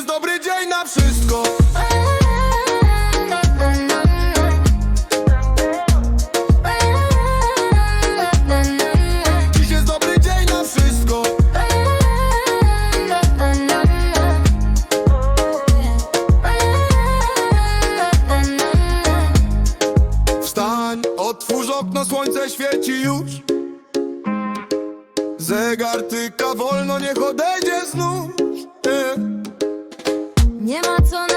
jest dobry dzień na wszystko. Dziś jest dobry dzień na wszystko. Wstań, otwórz okno, słońce świeci już. Zegar tyka wolno, niech odejdzie znów. Nie ma co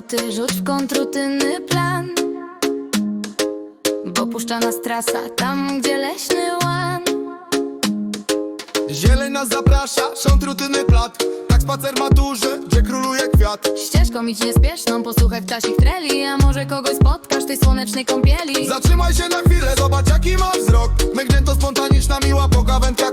buty, rzuć w kąt rutyny plan. Bo puszcza nas trasa tam, gdzie leśny łan. Zieleń nas zaprasza, sząt rutyny plat. Tak spacer ma duży, gdzie króluje kwiat. Ścieżką idź niespieszną, posłuchaj w czasie treli A może kogoś spotkasz tej słonecznej kąpieli. Zatrzymaj się na chwilę, zobacz jaki ma wzrok. Mygnięto spontaniczna, miła pogawędka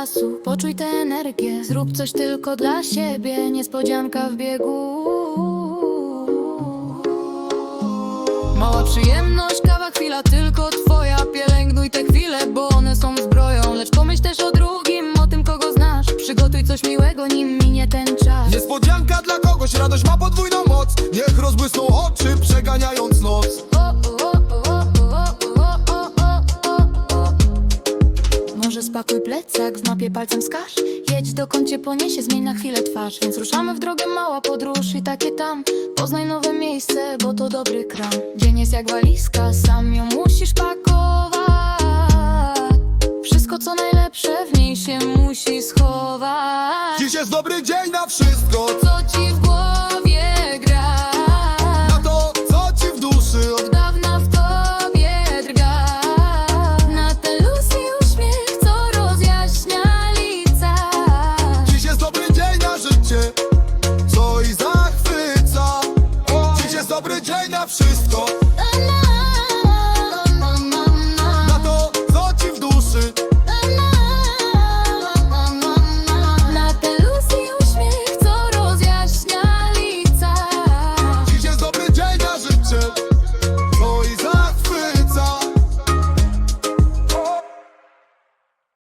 lasu, poczuj tę energię Zrób coś tylko dla siebie, niespodzianka w biegu. Mała przyjemność, kawa chwila tylko twoja. Pielęgnuj te chwile, bo one są zbroją. Lecz pomyśl też o drugim, o tym kogo znasz. Przygotuj coś miłego, nim minie ten czas. Niespodzianka dla kogoś, radość ma podwójną moc. Niech rozbłysną oczy, przeganiając Może spakuj plecak, w mapie palcem wskaż Jedź dokąd cię poniesie, zmień na chwilę twarz. Więc ruszamy w drogę, mała podróż i takie tam. Poznaj nowe miejsce, bo to dobry kram. Dzień jest jak walizka, sam ją musisz pakować. Wszystko co najlepsze w niej się musi schować. Dziś jest dobry dzień na wszystko. Co ci w